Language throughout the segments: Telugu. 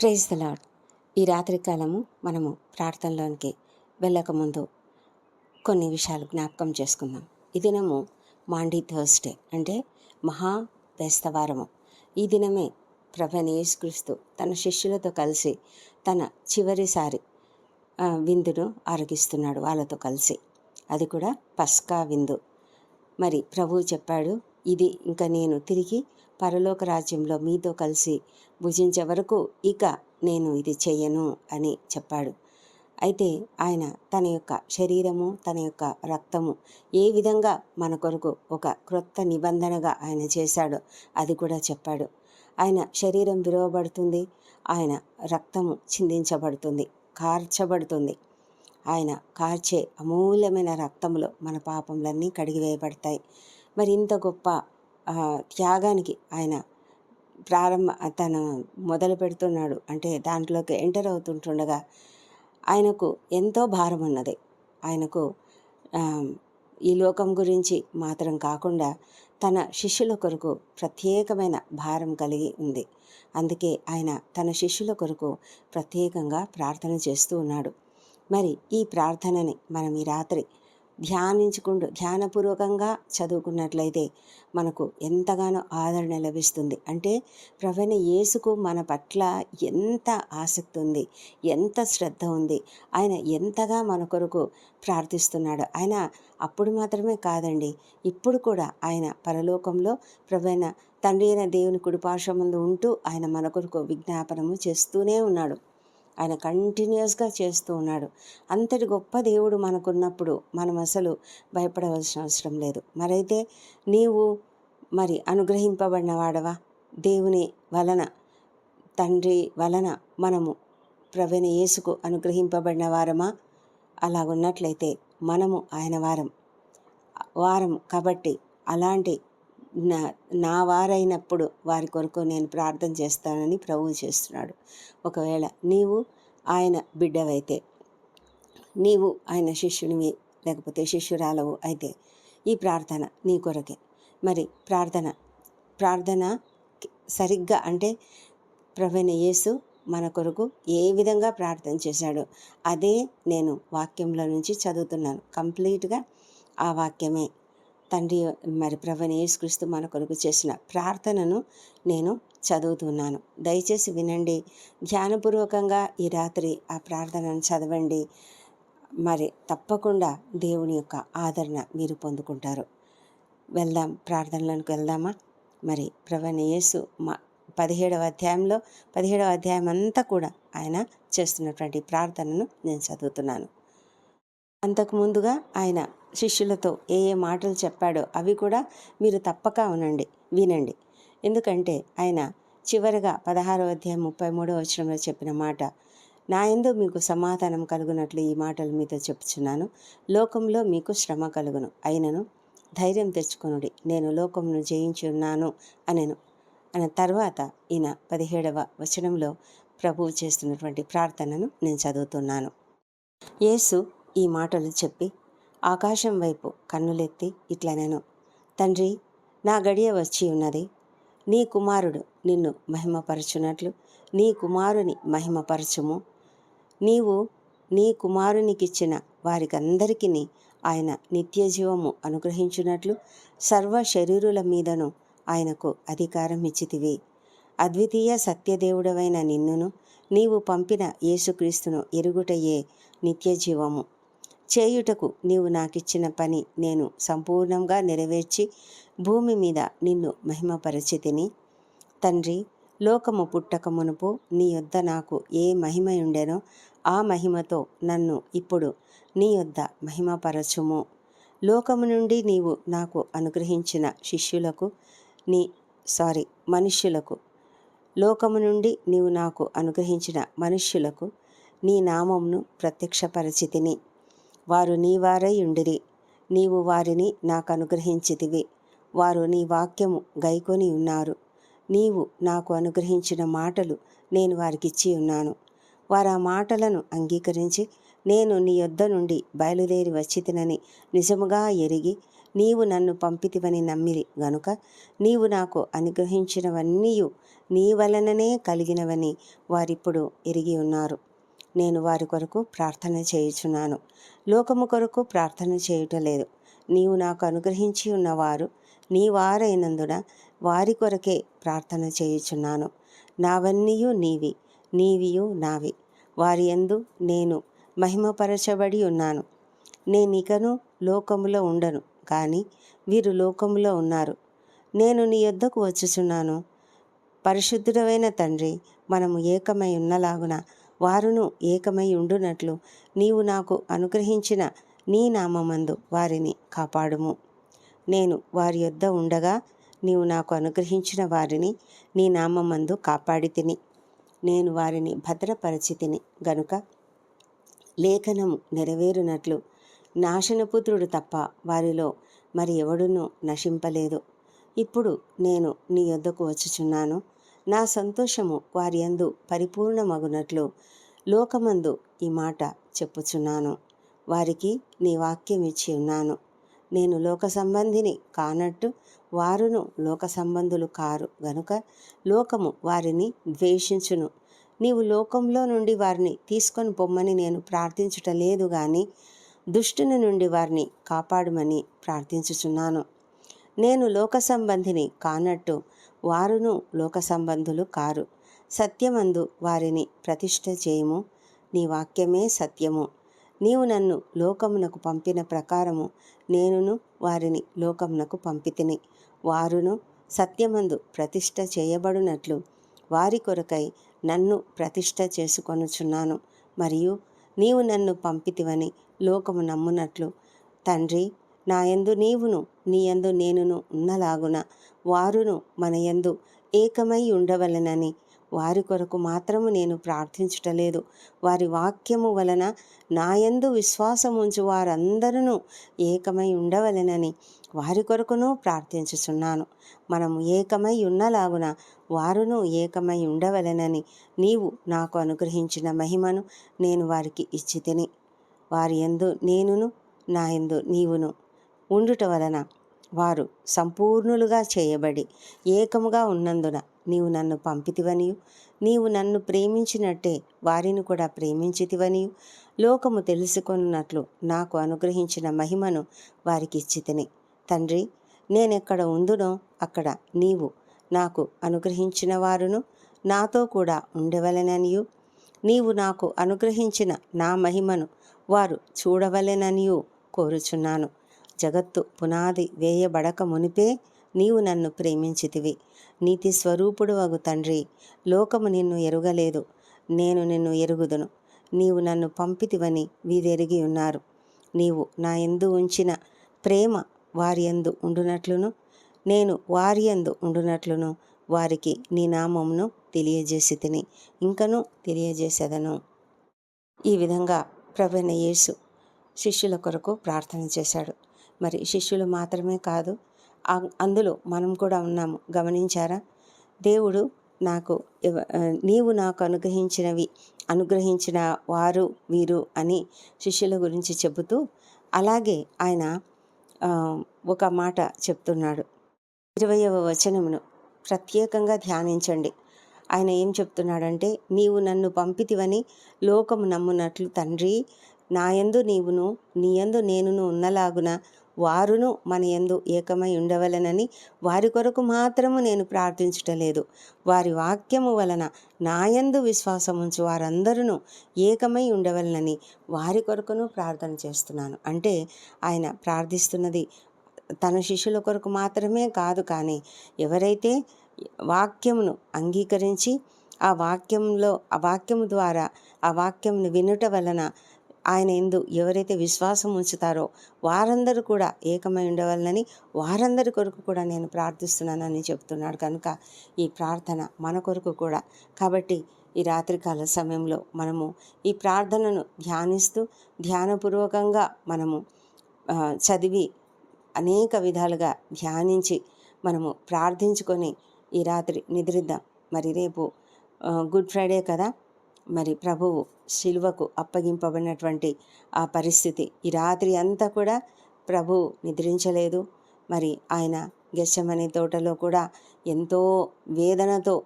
ప్రైజ్ ద లాడ్ ఈ రాత్రి కాలము మనము ప్రార్థనలోనికి వెళ్ళకముందు కొన్ని విషయాలు జ్ఞాపకం చేసుకుందాం. ఈ దినము మాండీ థర్స్డే అంటే మహా బేస్తవారము ఈ దినమే ప్రభని యేసుక్రీస్తు తన శిష్యులతో కలిసి తన చివరిసారి విందును ఆరగిస్తున్నాడు వాళ్ళతో కలిసి. అది కూడా పస్కా విందు. మరి ప్రభువు చెప్పాడు ఇది ఇంకా నేను తిరిగి పరలోక రాజ్యంలో మీతో కలిసి భుజించే వరకు ఇక నేను ఇది చెయ్యను అని చెప్పాడు. అయితే ఆయన తన యొక్క శరీరము తన యొక్క రక్తము ఏ విధంగా మన కొరకు ఒక క్రొత్త నిబంధనగా ఆయన చేశాడో అది కూడా చెప్పాడు. ఆయన శరీరం విరవబడుతుంది ఆయన రక్తము చిందించబడుతుంది కార్చబడుతుంది. ఆయన కార్చే అమూల్యమైన రక్తంలో మన పాపములన్నీ కడిగివేయబడతాయి. మరి ఇంత గొప్ప త్యాగానికి ఆయన ప్రారంభ తన మొదలు పెడుతున్నాడు. అంటే దాంట్లోకి ఎంటర్ అవుతుంటుండగా ఆయనకు ఎంతో భారం ఉన్నది. ఆయనకు ఈ లోకం గురించి మాత్రం కాకుండా తన శిష్యుల కొరకు ప్రత్యేకమైన భారం కలిగి ఉంది. అందుకే ఆయన తన శిష్యుల కొరకు ప్రత్యేకంగా ప్రార్థన చేస్తూ ఉన్నాడు. మరి ఈ ప్రార్థనని మనం ఈ రాత్రి ధ్యానించుకుంటూ ధ్యానపూర్వకంగా చదువుకున్నట్లయితే మనకు ఎంతగానో ఆదరణ లభిస్తుంది. అంటే ప్రవీణ యేసుకు మన పట్ల ఎంత ఆసక్తి ఉంది ఎంత శ్రద్ధ ఉంది ఆయన ఎంతగా మన కొరకు ప్రార్థిస్తున్నాడు. ఆయన అప్పుడు మాత్రమే కాదండి ఇప్పుడు కూడా ఆయన పరలోకంలో ప్రవీణ తండ్రి అయిన దేవుని కుడిపార్శ్వముందు ఉంటూ ఆయన మన కొరకు విజ్ఞాపనము చేస్తూనే ఉన్నాడు. ఆయన కంటిన్యూస్గా చేస్తూ ఉన్నాడు. అంతటి గొప్ప దేవుడు మనకున్నప్పుడు మనం అసలు భయపడవలసిన అవసరం లేదు. మరైతే నీవు మరి అనుగ్రహింపబడిన వాడవా? దేవుని వలన తండ్రి వలన మనము ప్రవీణ యేసుకు అనుగ్రహింపబడిన వారమా? అలాగున్నట్లయితే మనము ఆయన వారం వారం కాబట్టి అలాంటి నా నా వారైనప్పుడు వారి కొరకు నేను ప్రార్థన చేస్తానని ప్రభువు చేస్తున్నాడు. ఒకవేళ నీవు ఆయన బిడ్డవైతే నీవు ఆయన శిష్యునివి లేకపోతే శిష్యురాలవు అయితే ఈ ప్రార్థన నీ కొరకే. మరి ప్రార్థన ప్రార్థన సరిగ్గా అంటే ప్రవీణ యేసు మన కొరకు ఏ విధంగా ప్రార్థన చేశాడో అదే నేను వాక్యంలో నుంచి చదువుతున్నాను. కంప్లీట్గా ఆ వాక్యమే. తండ్రి మరి ప్రవీణ యేసుక్రీస్తు మన కొరకు చేసిన ప్రార్థనను నేను చదువుతున్నాను. దయచేసి వినండి. ధ్యానపూర్వకంగా ఈ రాత్రి ఆ ప్రార్థనను చదవండి. మరి తప్పకుండా దేవుని యొక్క ఆదరణ మీరు పొందుకుంటారు. వెళ్దాం ప్రార్థనలకు వెళ్దామా? మరి ప్రవీణ యేసు మా పదిహేడవ అధ్యాయంలో పదిహేడవ అధ్యాయం అంతా కూడా ఆయన చేస్తున్నటువంటి ప్రార్థనను నేను చదువుతున్నాను. అంతకు ముందుగా ఆయన శిష్యులతో ఏ ఏ మాటలు చెప్పాడో అవి కూడా మీరు తప్పక ఉనండి వినండి. ఎందుకంటే ఆయన చివరిగా పదహారో అధ్యాయం ముప్పై మూడో వచనంలో చెప్పిన మాట నా యందు మీకు సమాధానం కలుగునట్లు ఈ మాటలు మీతో చెప్పుచున్నాను. లోకంలో మీకు శ్రమ కలుగును. అయినను ధైర్యం తెచ్చుకొనుడి. నేను లోకమును జయించి ఉన్నాను అనెను. అన్న తర్వాత ఈయన పదిహేడవ వచనంలో ప్రభువు చేస్తున్నటువంటి ప్రార్థనను నేను చదువుతున్నాను. యేసు ఈ మాటలు చెప్పి ఆకాశం వైపు కన్నులెత్తి ఇట్లనెను తండ్రి నా గడియ వచ్చి ఉన్నది. నీ కుమారుడు నిన్ను మహిమపరచునట్లు నీ కుమారుని మహిమపరచుము. నీవు నీ కుమారునికిచ్చిన వారికందరికీ ఆయన నిత్య జీవము అనుగ్రహించున్నట్లు సర్వ శరీరుల మీదను ఆయనకు అధికారం ఇచ్చితివి అద్వితీయ సత్యదేవుడవైన నిన్నును నీవు పంపిన యేసుక్రీస్తును ఎరుగుటయే నిత్య జీవము చేయుటకు నీవు నాకిచ్చిన పని నేను సంపూర్ణంగా నెరవేర్చి భూమి మీద నిన్ను మహిమపరిచితిని. తండ్రి లోకము పుట్టక మునుపు నీ యొద్ద నాకు ఏ మహిమ ఉండెనో ఆ మహిమతో నన్ను ఇప్పుడు నీ యొద్ద మహిమపరచుము. లోకము నుండి నీవు నాకు అనుగ్రహించిన శిష్యులకు నీ సారీ మనుష్యులకు లోకము నుండి నీవు నాకు అనుగ్రహించిన మనుష్యులకు నీ నామమును ప్రత్యక్షపరచితిని. వారు నీ వారై ఉండిరి. నీవు వారిని నాకు అనుగ్రహించితివి వారు నీ వాక్యము గైకొని ఉన్నారు. నీవు నాకు అనుగ్రహించిన మాటలు నేను వారికిచ్చి ఉన్నాను. వారు ఆ మాటలను అంగీకరించి నేను నీ యొద్ద నుండి బయలుదేరి వచ్చితినని నిజముగా ఎరిగి నీవు నన్ను పంపితివని నమ్మిరి గనుక నీవు నాకు అనుగ్రహించినవన్నీ నీ వలననే కలిగినవని వారిప్పుడు ఎరిగి ఉన్నారు. నేను వారి కొరకు ప్రార్థన చేయుచున్నాను. లోకము కొరకు ప్రార్థన చేయుట లేదు. నీవు నాకు అనుగ్రహించి ఉన్నవారు నీ వారైనందున వారి కొరకే ప్రార్థన చేయుచున్నాను. నావన్నీయు నీవి నీవియు నావి. వారి యందు నేను మహిమపరచబడి ఉన్నాను. నేనికను లోకములో ఉండను కానీ వీరు లోకములో ఉన్నారు. నేను నీ యొద్దకు వచ్చుచున్నాను. పరిశుద్ధుడమైన తండ్రి మనము ఏకమై ఉన్నలాగున వారును ఏకమై ఉండునట్లు నీవు నాకు అనుగ్రహించిన నీ నామమందు వారిని కాపాడుము. నేను వారి యొద్ద ఉండగా నీవు నాకు అనుగ్రహించిన వారిని నీ నామందు కాపాడి తిని. నేను వారిని భద్రపరచితిని గనుక లేఖనము నెరవేరునట్లు నాశనపుత్రుడు తప్ప వారిలో మరి ఎవడునూ నశింపలేదు. ఇప్పుడు నేను నీ యొద్దకు వచ్చుచున్నాను. నా సంతోషము వారి అందు పరిపూర్ణమగునట్లు లోకమందు ఈ మాట చెప్పుచున్నాను. వారికి నీ వాక్యం ఇచ్చి ఉన్నాను. నేను లోక సంబంధిని కానట్టు వారును లోక సంబంధులు కారు. గనుక లోకము వారిని ద్వేషించును. నీవు లోకంలో నుండి వారిని తీసుకొని పొమ్మని నేను ప్రార్థించుట లేదు కానీ దుష్టుని నుండి వారిని కాపాడమని ప్రార్థించుచున్నాను. నేను లోక సంబంధిని కానట్టు వారును లోక సంబంధులు కారు. సత్యమందు వారిని ప్రతిష్ట చేయము. నీ వాక్యమే సత్యము. నీవు నన్ను లోకమునకు పంపిన ప్రకారము నేనును వారిని లోకమునకు పంపితిని. వారును సత్యమందు ప్రతిష్ట చేయబడినట్లు వారి కొరకై నన్ను ప్రతిష్ట చేసుకొనుచున్నాను. మరియు నీవు నన్ను పంపితివని లోకము నమ్మునట్లు తండ్రి నా యందు నీవును నీ యందు నేనును ఉన్నలాగున వారును మన యందు ఏకమై ఉండవలనని వారి కొరకు మాత్రము నేను ప్రార్థించటలేదు. వారి వాక్యము వలన నాయందు విశ్వాసం ఉంచు వారందరూ ఏకమై ఉండవలెనని వారి కొరకును ప్రార్థించుచున్నాను. మనము ఏకమై ఉన్నలాగున వారును ఏకమై ఉండవలెనని నీవు నాకు అనుగ్రహించిన మహిమను నేను వారికి ఇచ్చి తిని వారి ఎందు నేనును నా ఎందు నీవును ఉండుట వలన వారు సంపూర్ణులుగా చేయబడి ఏకముగా ఉన్నందున నీవు నన్ను పంపితివనియు. నీవు నన్ను ప్రేమించినట్టే వారిని కూడా ప్రేమించితివనియు. లోకము తెలుసుకున్నట్లు నాకు అనుగ్రహించిన మహిమను వారికి ఇచ్చితిని. తండ్రి నేనెక్కడ ఉందునో అక్కడ నీవు నాకు అనుగ్రహించిన వారును నాతో కూడా ఉండవలెననియు. నీవు నాకు అనుగ్రహించిన నా మహిమను వారు చూడవలెననియు కోరుచున్నాను. జగత్తు పునాది వేయబడక మునిపే నీవు నన్ను ప్రేమించితివి. నీతి స్వరూపుడు అగు తండ్రి. లోకము నిన్ను ఎరుగలేదు. నేను నిన్ను ఎరుగుదును. నీవు నన్ను పంపితివని వీరెరిగి ఉన్నారు. నీవు నా ఎందు ఉంచిన ప్రేమ వారి ఎందు ఉండునట్లును. నేను వారి ఎందు ఉండునట్లును. వారికి నీ నామమును తెలియజేసి తిని ఇంకను తెలియజేసేదను. ఈ విధంగా ప్రవీణ యేసు శిష్యుల కొరకు ప్రార్థన చేశాడు. మరి శిష్యులు మాత్రమే కాదు అందులో మనం కూడా ఉన్నాము. గమనించారా? దేవుడు నాకు నీవు నాకు అనుగ్రహించినవి అనుగ్రహించిన వారు వీరు అని శిష్యుల గురించి చెబుతూ అలాగే ఆయన ఒక మాట చెప్తున్నాడు. ఇరవయవ వచనమును ప్రత్యేకంగా ధ్యానించండి. ఆయన ఏం చెప్తున్నాడంటే నీవు నన్ను పంపితివని లోకము నమ్మునట్లు తండ్రి నాయందు నీవును నీయందు నేనును ఉన్నలాగున వారును మన ఎందు ఏకమై ఉండవలనని వారి కొరకు మాత్రము నేను ప్రార్థించటలేదు. వారి వాక్యము వలన నాయందు విశ్వాసముంచు వారందరూ ఏకమై ఉండవలనని వారి కొరకును ప్రార్థన చేస్తున్నాను. అంటే ఆయన ప్రార్థిస్తున్నది తన శిష్యుల కొరకు మాత్రమే కాదు కానీ ఎవరైతే వాక్యమును అంగీకరించి ఆ వాక్యంలో ఆ వాక్యము ద్వారా ఆ వాక్యంను వినుట వలన ఆయన ఎందు ఎవరైతే విశ్వాసం ఉంచుతారో వారందరూ కూడా ఏకమై ఉండవాలని వారందరి కొరకు కూడా నేను ప్రార్థిస్తున్నానని చెప్తున్నాడు. కనుక ఈ ప్రార్థన మన కొరకు కూడా. కాబట్టి ఈ రాత్రికాల సమయంలో మనము ఈ ప్రార్థనను ధ్యానిస్తూ ధ్యానపూర్వకంగా మనము చదివి అనేక విధాలుగా ధ్యానించి మనము ప్రార్థించుకొని ఈ రాత్రి నిద్రిద్దాం. మరి రేపు గుడ్ ఫ్రైడే కదా? మరి ప్రభువు శిలువకు అప్పగింపబడినటువంటి ఆ పరిస్థితి. ఈ రాత్రి అంతా కూడా ప్రభు నిద్రించలేదు. మరి ఆయన గెచ్చమని తోటలో కూడా ఎంతో వేదనతో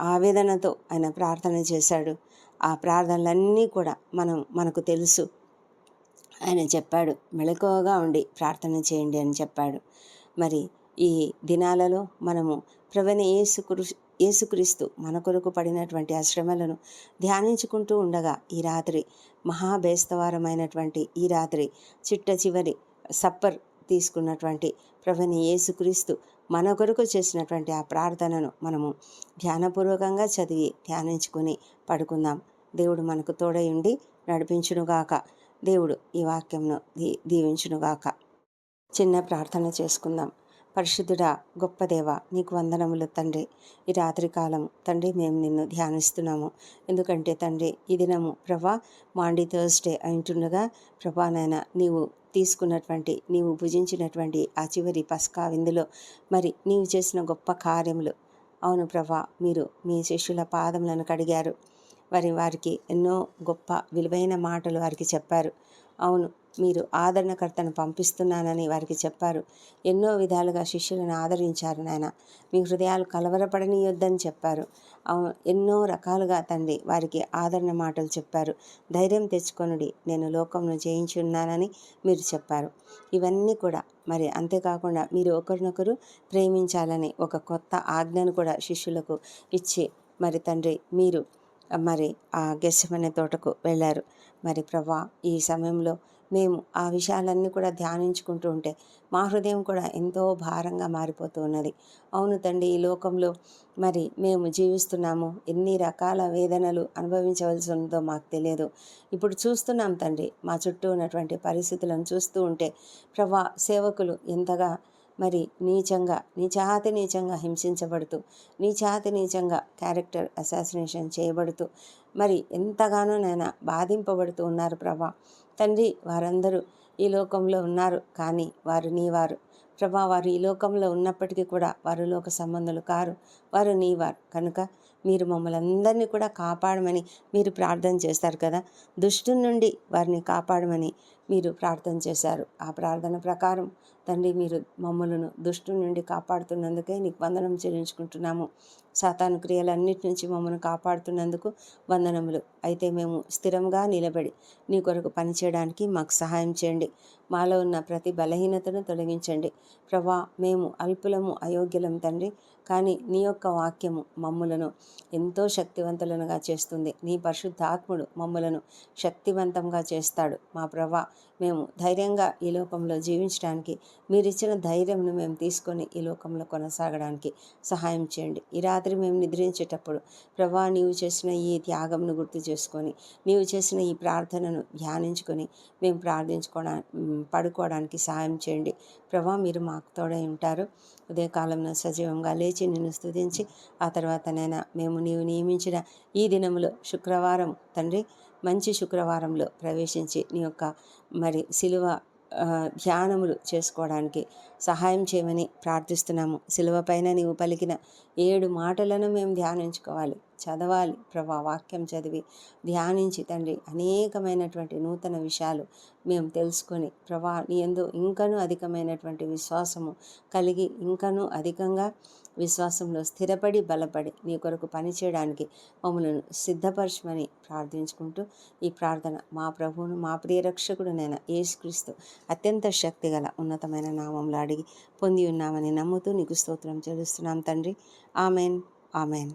ఆవేదనతో ఆయన ప్రార్థన చేశాడు. ఆ ప్రార్థనలన్నీ కూడా మనం మనకు తెలుసు. ఆయన చెప్పాడు మెళకువగా ఉండి ప్రార్థన చేయండి అని చెప్పాడు. మరి ఈ దినాలలో మనము ప్రవణ యేసుకృ యేసుక్రీస్తు మన కొరకు పడినటువంటి ఆ శ్రమలను ధ్యానించుకుంటూ ఉండగా ఈ రాత్రి మహాబేస్తవారమైనటువంటి ఈ రాత్రి చిట్ట చివరి సప్పర్ తీసుకున్నటువంటి ప్రవణ యేసుక్రీస్తు మన కొరకు చేసినటువంటి ఆ ప్రార్థనను మనము ధ్యానపూర్వకంగా చదివి ధ్యానించుకొని పడుకుందాం. దేవుడు మనకు తోడై ఉండి నడిపించునుగాక. దేవుడు ఈ వాక్యంను దీ దీవించునుగాక. చిన్న ప్రార్థన చేసుకుందాం. పరిశుద్ధుడా గొప్పదేవ నీకు వందనములు తండ్రి. ఈ రాత్రి కాలం తండ్రి మేము నిన్ను ధ్యానిస్తున్నాము. ఎందుకంటే తండ్రి ఈ దినము ప్రభా మాండి థర్స్డే అంటుండగా ప్రభా నాయన నీవు తీసుకున్నటువంటి నీవు భుజించినటువంటి ఆ చివరి పస్కా విందులో మరి నీవు చేసిన గొప్ప కార్యములు. అవును ప్రభా మీరు మీ శిష్యుల పాదములను కడిగారు. వారి వారికి ఎన్నో గొప్ప విలువైన మాటలు వారికి చెప్పారు. అవును మీరు ఆదరణకర్తను పంపిస్తున్నానని వారికి చెప్పారు. ఎన్నో విధాలుగా శిష్యులను ఆదరించారు నాయన. మీ హృదయాలు కలవరపడనీయొద్దని చెప్పారు. ఎన్నో రకాలుగా తండ్రి వారికి ఆదరణ మాటలు చెప్పారు. ధైర్యం తెచ్చుకొనుడి నేను లోకంను జయించున్నానని మీరు చెప్పారు. ఇవన్నీ కూడా మరి అంతేకాకుండా మీరు ఒకరినొకరు ప్రేమించాలని ఒక కొత్త ఆజ్ఞను కూడా శిష్యులకు ఇచ్చి మరి తండ్రి మీరు మరి ఆ గెస్సమనే తోటకు వెళ్ళారు. మరి ప్రభా ఈ సమయంలో మేము ఆ విషయాలన్నీ కూడా ధ్యానించుకుంటూ ఉంటే మా హృదయం కూడా ఎంతో భారంగా మారిపోతూ ఉన్నది. అవును తండ్రి ఈ లోకంలో మరి మేము జీవిస్తున్నాము. ఎన్ని రకాల వేదనలు అనుభవించవలసి ఉందో మాకు తెలియదు. ఇప్పుడు చూస్తున్నాం తండ్రి మా చుట్టూ ఉన్నటువంటి పరిస్థితులను చూస్తూ ఉంటే ప్రభా సేవకులు ఎంతగా మరి నీచంగా నీచాతి నీచంగా హింసించబడుతూ నీచాతి నీచంగా క్యారెక్టర్ అసాసినేషన్ చేయబడుతూ మరి ఎంతగానో నాయన బాధింపబడుతూ ఉన్నారు ప్రభా. తండ్రి వారందరూ ఈ లోకంలో ఉన్నారు కానీ వారు నీ వారు ప్రభా వారు ఈ లోకంలో ఉన్నప్పటికీ కూడా వారు లోక సంబంధులు కారు. వారు నీవారు. కనుక మీరు మమ్మల్ని అందరినీ కూడా కాపాడమని మీరు ప్రార్థన చేస్తారు కదా. దుష్టు నుండి వారిని కాపాడమని మీరు ప్రార్థన చేశారు. ఆ ప్రార్థన ప్రకారం తండ్రి మీరు మమ్మలను దుష్టు నుండి కాపాడుతున్నందుకే నీకు వందనం చెల్లించుకుంటున్నాము. సాతాను క్రియలన్నిటి నుంచి మమ్మల్ని కాపాడుతున్నందుకు వందనములు. అయితే మేము స్థిరంగా నిలబడి నీ కొరకు పనిచేయడానికి మాకు సహాయం చేయండి. మాలో ఉన్న ప్రతి బలహీనతను తొలగించండి. ప్రభా మేము అల్పులము అయోగ్యులం తండ్రి కానీ నీ యొక్క వాక్యము మమ్ములను ఎంతో శక్తివంతులనుగా చేస్తుంది. నీ పరిశుద్ధాత్ముడు మమ్ములను శక్తివంతంగా చేస్తాడు. మా ప్రభా మేము ధైర్యంగా ఈ లోకంలో జీవించడానికి మీరిచ్చిన ధైర్యంను మేము తీసుకొని ఈ లోకంలో కొనసాగడానికి సహాయం చేయండి. ఈ రాత్రి మేము నిద్రించేటప్పుడు ప్రభా నీవు చేసిన ఈ త్యాగంను గుర్తు చేసుకొని నీవు చేసిన ఈ ప్రార్థనను ధ్యానించుకొని మేము ప్రార్థించుకోవడానికి పడుకోవడానికి సహాయం చేయండి. ప్రభా మీరు మాకు తోడై ఉంటారు. ఉదయకాలంలో సజీవంగా లేచి నిన్ను స్తుతించి ఆ తర్వాతనైనా మేము నీవు నియమించిన ఈ దినములో శుక్రవారం తండ్రి మంచి శుక్రవారంలో ప్రవేశించి నీ యొక్క మరి సిలువ ధ్యానములు చేసుకోవడానికి సహాయం చేయమని ప్రార్థిస్తున్నాము. సిలువ పైన నీవు పలికిన ఏడు మాటలను మేము ధ్యానించుకోవాలి. చదవాలి ప్రభా వాక్యం చదివి ధ్యానించి తండ్రి అనేకమైనటువంటి నూతన విషయాలు మేము తెలుసుకొని ప్రభా నీ ఎందు ఇంకనూ అధికమైనటువంటి విశ్వాసము కలిగి ఇంకనూ అధికంగా విశ్వాసంలో స్థిరపడి బలపడి నీ కొరకు పనిచేయడానికి మమ్మల్ని సిద్ధపరచమని ప్రార్థించుకుంటూ ఈ ప్రార్థన మా ప్రభువును మా ప్రియరక్షకుడు నేను యేసుక్రీస్తు అత్యంత శక్తిగల ఉన్నతమైన నామంలో అడిగి పొంది ఉన్నామని నమ్ముతూ నీకు స్తోత్రం చెల్లిస్తున్నాం తండ్రి. ఆమెన్. ఆమెన్.